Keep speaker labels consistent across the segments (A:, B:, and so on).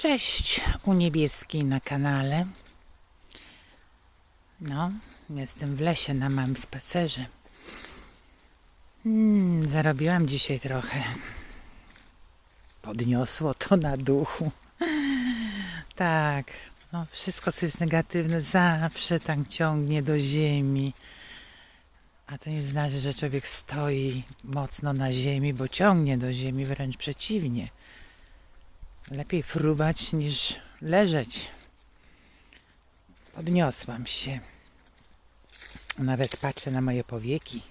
A: Cześć, u niebieskiej na kanale. No, jestem w lesie na małym spacerze. Mm, zarobiłam dzisiaj trochę. Podniosło to na duchu. Tak, no wszystko co jest negatywne zawsze tak ciągnie do ziemi. A to nie znaczy, że człowiek stoi mocno na ziemi, bo ciągnie do ziemi, wręcz przeciwnie. Lepiej fruwać niż leżeć. Podniosłam się. Nawet patrzę na moje powieki.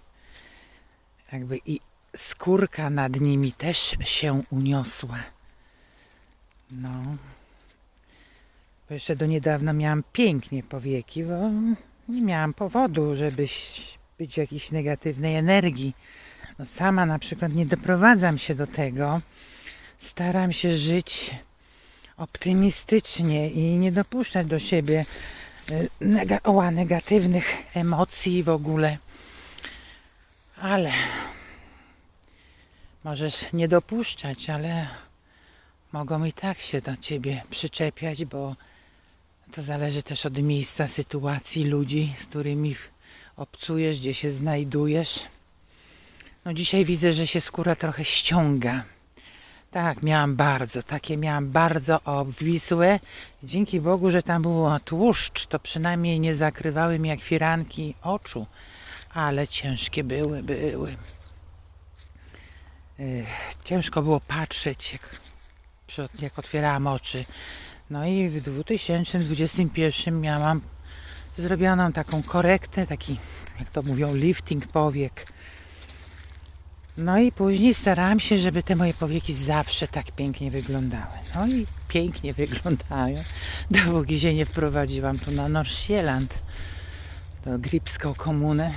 A: Jakby i skórka nad nimi też się uniosła. No. Bo jeszcze do niedawna miałam pięknie powieki, bo nie miałam powodu, żeby być w jakiejś negatywnej energii. No sama na przykład nie doprowadzam się do tego. Staram się żyć optymistycznie i nie dopuszczać do siebie y, nega- oła, negatywnych emocji w ogóle. Ale możesz nie dopuszczać, ale mogą i tak się do ciebie przyczepiać, bo to zależy też od miejsca, sytuacji, ludzi, z którymi obcujesz, gdzie się znajdujesz. No dzisiaj widzę, że się skóra trochę ściąga. Tak, miałam bardzo, takie miałam bardzo obwisłe. Dzięki Bogu, że tam było tłuszcz, to przynajmniej nie zakrywały mi jak firanki oczu, ale ciężkie były, były. Ciężko było patrzeć, jak, jak otwierałam oczy. No i w 2021 miałam zrobioną taką korektę, taki, jak to mówią, lifting powiek. No i później starałam się, żeby te moje powieki zawsze tak pięknie wyglądały. No i pięknie wyglądają, dopóki się nie wprowadziłam tu na Norsieland, do gripską komunę,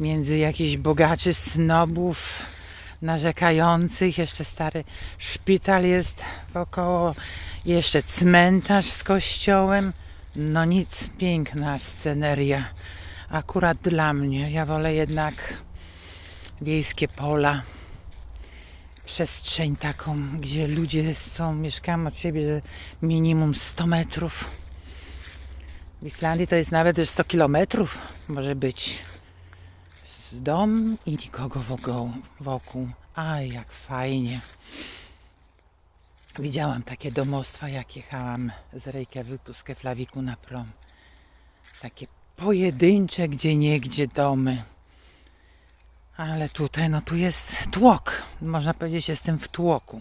A: między jakichś bogaczy snobów, narzekających, jeszcze stary szpital jest wokoło, jeszcze cmentarz z kościołem. No nic, piękna sceneria. Akurat dla mnie. Ja wolę jednak wiejskie pola, przestrzeń taką, gdzie ludzie są, mieszkają od siebie minimum 100 metrów. W Islandii to jest nawet już 100 kilometrów może być z dom i nikogo wokół. wokół. A jak fajnie. Widziałam takie domostwa, jak jechałam z Reykjaviku z Keflawiku na prom. Takie pojedyncze, gdzie niegdzie domy. Ale tutaj, no tu jest tłok. Można powiedzieć, jestem w tłoku.